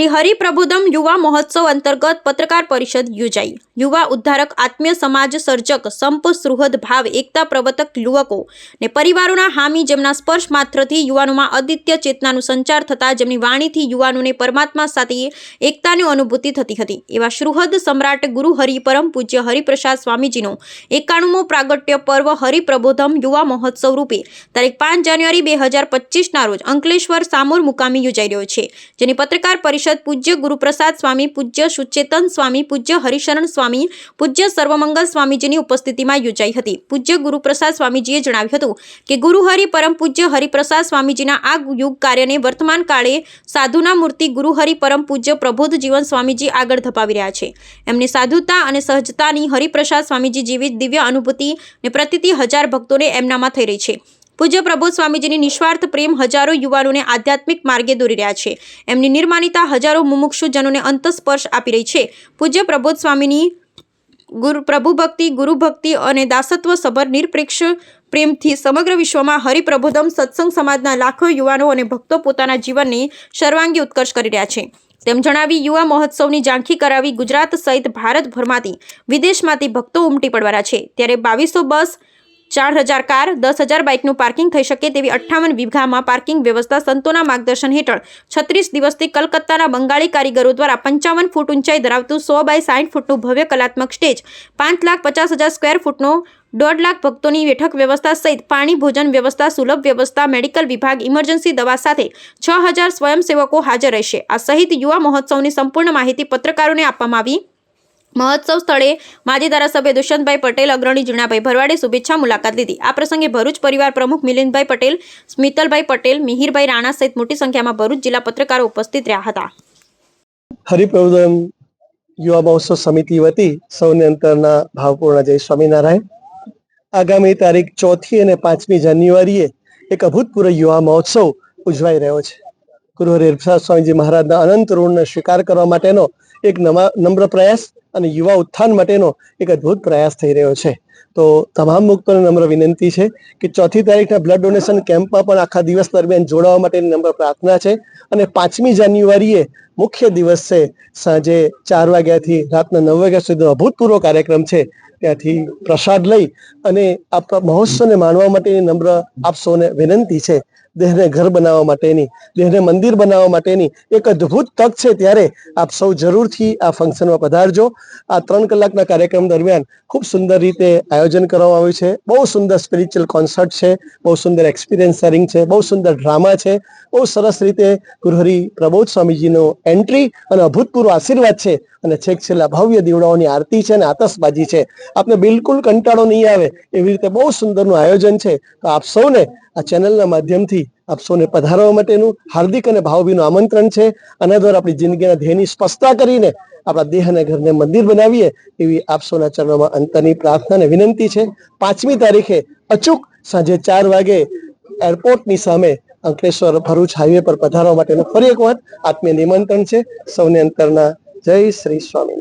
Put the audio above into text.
શ્રી હરિપ્રબોધમ યુવા મહોત્સવ અંતર્ગત પત્રકાર પરિષદ યોજાઈ. યુવા ઉદ્ધારક, આત્મીય સમાજ સર્જક, સંપ, સુહૃદ ભાવ, એકતા પ્રવર્તક યુવકો ને પરિવારોના હામી જેમના સ્પર્શ માત્રથી યુવાનોમાં અદિત્ય ચેતનાનું સંચાર થતા જેમની વાણીથી યુવાનોને પરમાત્મા સાથે એકતાની અનુભૂતિ થતી હતી. એવા સુહદ સમ્રાટ ગુરુ હરિ પરમ પૂજ્ય હરિપ્રસાદ સ્વામીજીનો એકાણુંમો પ્રાગટ્ય પર્વ હરિપ્રબોધમ યુવા મહોત્સવ રૂપે તારીખ પાંચ જાન્યુઆરી બે હજાર પચીસના રોજ અંકલેશ્વર સામોર મુકામી યોજાઈ રહ્યો છે, જેની પત્રકાર પરિષદ પૂજ્ય ગુરુપ્રસાદ સ્વામી પૂજ્ય સુચેતન સ્વામી પૂજ્ય હરિશરણ સ્વામી પૂજ્ય સર્વમંગલ સ્વામીજીની ઉપસ્થિતિમાં યોજાઈ હતી. પૂજ્ય ગુરુપ્રસાદ સ્વામીજીએ જણાવ્યું હતું કે ગુરુહરિ પરમ પૂજ્ય હરિપ્રસાદ સ્વામીજીના આ યુગ કાર્યને વર્તમાન કાળે સાધુના મૂર્તિ ગુરુહરિ પરમ પૂજ્ય પ્રબોધ જીવન સ્વામીજી આગળ ધપાવી રહ્યા છે. એમની સાધુતા અને સહજતાની હરિપ્રસાદ સ્વામીજી જેવી દિવ્ય અનુભૂતિ ને પ્રતિતિ હજાર ભક્તોને એમનામાં થઈ રહી છે. પૂજ્ય પ્રભુ સ્વામીજીની નિસ્વાર્થ પ્રેમ હજારો યુવાનોને આધ્યાત્મિક માર્ગે દોરી રહ્યા છે. એમની નિર્માનિતા હજારો મુમુક્ષુ જનોને અંતસ્પર્શ આપી રહી છે. પૂજ્ય પ્રબોધ સ્વામીની ગુરુ પ્રભુ ભક્તિ, ગુરુ ભક્તિ અને દાસત્વ સભર નિરપેક્ષ પ્રેમથી સમગ્ર વિશ્વમાં હરિપ્રબોધમ સત્સંગ સમાજના લાખો યુવાનો અને ભક્તો પોતાના જીવનની સર્વાંગી ઉત્કર્ષ કરી રહ્યા છે. તેમ જણાવી યુવા મહોત્સવની ઝાંખી કરાવી ગુજરાત સહિત ભારતભરમાંથી વિદેશમાંથી ભક્તો ઉમટી પડવાના છે. ત્યારે બાવીસો બસ ચાર હજાર કાર, દસ હજાર બાઇકનું પાર્કિંગ થઈ શકે તેવી અઠ્ઠાવન વિભાગમાં પાર્કિંગ વ્યવસ્થા સંતોના માર્ગદર્શન હેઠળ છત્રીસ દિવસથી કલકત્તાના બંગાળી કારીગરો દ્વારા પંચાવન ફૂટ ઊંચાઈ ધરાવતું સો બાય સાઠ ફૂટનું ભવ્ય કલાત્મક સ્ટેજ, પાંચ લાખ પચાસ હજાર સ્ક્વેર ફૂટનો દોઢ લાખ ભક્તોની બેઠક વ્યવસ્થા સહિત પાણી ભોજન વ્યવસ્થા, સુલભ વ્યવસ્થા, મેડિકલ વિભાગ, ઇમરજન્સી દવા સાથે છ હજાર સ્વયંસેવકો હાજર રહેશે. આ સહિત યુવા મહોત્સવની સંપૂર્ણ માહિતી પત્રકારોને આપવામાં આવી મહોત્સવ સ્થળે માજી ધારાસભ્ય દુષ્યંતભાઈ પટેલ, અગ્રણી જીણાભાઈ ભરવાડે શુભેચ્છા મુલાકાત લીધી. આ પ્રસંગે ભરૂચ પરિવાર પ્રમુખ મિલિંદભાઈ પટેલ, સ્મિતલભાઈ પટેલ, મિહિરભાઈ રાણા સહિત મોટી સંખ્યામાં ભરૂચ જિલ્લા પત્રકારો ઉપસ્થિત રહ્યા હતા. હરિપ્રબોધન યુવા મહોત્સવ સમિતિ વતી સૌને અંતરના ભાવપૂર્ણ જય સ્વામિનારાયણ. આગામી તારીખ ચોથી અને પાંચમી જાન્યુઆરીએ એક અભૂતપૂર્વ યુવા મહોત્સવ ઉજવાઈ રહ્યો છે. ગુરુ હરિપ્રસાદ સ્વામીજી મહારાજના અનંત ઋણને સ્વીકાર કરવા માટેનો એક નમા નમ્ર પ્રયાસ અને યુવા ઉત્થાન માટેનો એક અદ્ભુત પ્રયાસ થઈ રહ્યો છે. તો તમામ મુક્તોને નમ્ર વિનંતી છે કે ચોથી તારીખના બ્લડ ડોનેશન કેમ્પમાં પણ આખા દિવસ દરમિયાન જોડાવા માટેની નમ્ર પ્રાર્થના છે. અને પાંચમી જાન્યુઆરીએ મુખ્ય દિવસ છે. સાંજે ચાર વાગ્યાથી રાતના નવ વાગ્યા સુધીનો અભૂતપૂર્વ કાર્યક્રમ છે. ત્યાંથી પ્રસાદ લઈ અને આ મહોત્સવને માણવા માટેની નમ્ર આપ સૌને વિનંતી છે. દેહને ઘર બનાવવા માટેની, દેહને મંદિર બનાવવા માટેની એક અદ્ભુત તક છે ત્યારે આપ સૌ જરૂરથી આ ફંક્શનમાં પધારજો. આ ત્રણ કલાકના કાર્યક્રમ દરમિયાન ખૂબ સુંદર રીતે આયોજન કરવામાં આવ્યું છે. બહુ સુંદર સ્પિરિચ્યુઅલ કોન્સર્ટ છે, બહુ સુંદર એક્સપિરિયન્સ શેરિંગ છે, બહુ સુંદર ડ્રામા છે, બહુ સરસ રીતે ગુરુહરી પ્રબોધ સ્વામીજીનો એન્ટ્રી અને અભૂતપૂર્વ આશીર્વાદ છે અને છેક છેલ્લા ભવ્ય દીવડાઓની આરતી છે અને આતશબાજી છે. આપને બિલકુલ કંટાળો નહીં આવે એવી રીતે બહુ સુંદરનું આયોજન છે. તો આપ સૌને આ ચેનલના માધ્યમથી આપ સૌને પધારવા માટેનું હાર્દિક અને ભાવભીનું આમંત્રણ છે. આના દ્વારા આપણી જિંદગીના ધ્યેયની સ્પષ્ટતા કરીને આપણા દેહ અને ઘરને મંદિર બનાવીએ એવી આપ સૌના ચરણોમાં અંતરની પ્રાર્થના અને વિનંતી છે. પાંચમી તારીખે અચૂક સાંજે ચાર વાગે એરપોર્ટની સામે અંકલેશ્વર ભરૂચ હાઈવે પર પધારવા માટેનું ફરી એક વાત આત્મીય નિમંત્રણ છે. સૌને અંતરના જય શ્રી સ્વામિનારાયણ.